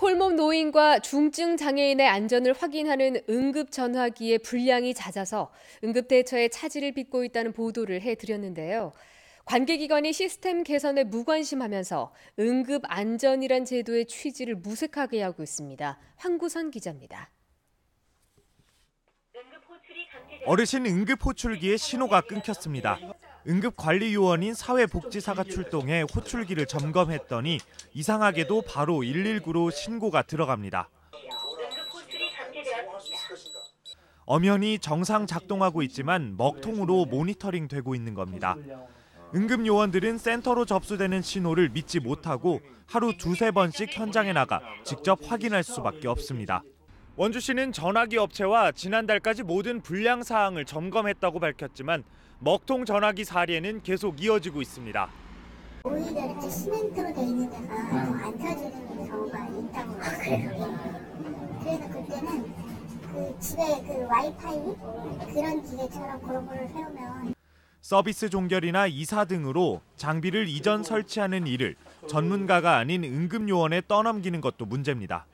홀몸 노인과 중증 장애인의 안전을 확인하는 응급 전화기의 분량이 잦아서 응급 대처에 차질을 빚고 있다는 보도를 해드렸는데요. 관계기관이 시스템 개선에 무관심하면서 응급 안전이란 제도의 취지를 무색하게 하고 있습니다. 황구선 기자입니다. 어르신 응급 호출기의 신호가 끊겼습니다. 응급관리요원인 사회복지사가 출동해 호출기를 점검했더니 이상하게도 바로 119로 신고가 들어갑니다. 엄연히 정상 작동하고 있지만 먹통으로 모니터링 되고 있는 겁니다. 응급 요원들은 센터로 접수되는 신호를 믿지 못하고 하루 두세 번씩 현장에 나가 직접 확인할 수밖에 없습니다. 원주시는 전화기 업체와 지난달까지 모든 불량 사항을 점검했다고 밝혔지만 먹통 전화기 사례는 계속 이어지고 있습니다. 오히려 이렇게 시멘트로 돼 있는 데가 안 켜지는 경우가 있다고 그래요. 그래서 그때는 그 집에 그 와이파이 그런 기계처럼 그런 거를 세우면 서비스 종결이나 이사 등으로 장비를 이전 설치하는 일을 전문가가 아닌 응급요원에 떠넘기는 것도 문제입니다.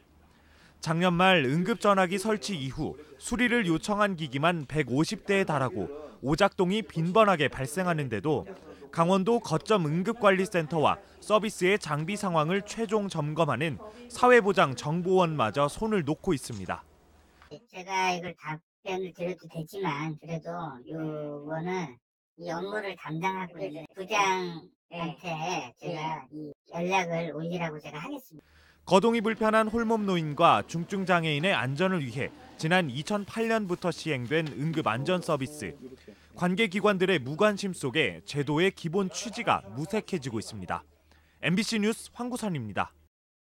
작년 말 응급전화기 설치 이후 수리를 요청한 기기만 150대에 달하고 오작동이 빈번하게 발생하는데도 강원도 거점 응급관리센터와 서비스의 장비 상황을 최종 점검하는 사회보장 정보원마저 손을 놓고 있습니다. 제가 이걸 답변을 드려도 되지만 그래도 요거는 이 업무를 담당하고 있는 부장한테 제가 이 연락을 올리라고 제가 하겠습니다. 거동이 불편한 홀몸 노인과 중증 장애인의 안전을 위해 지난 2008년부터 시행된 응급 안전 서비스. 관계 기관들의 무관심 속에 제도의 기본 취지가 무색해지고 있습니다. MBC 뉴스 황구선입니다.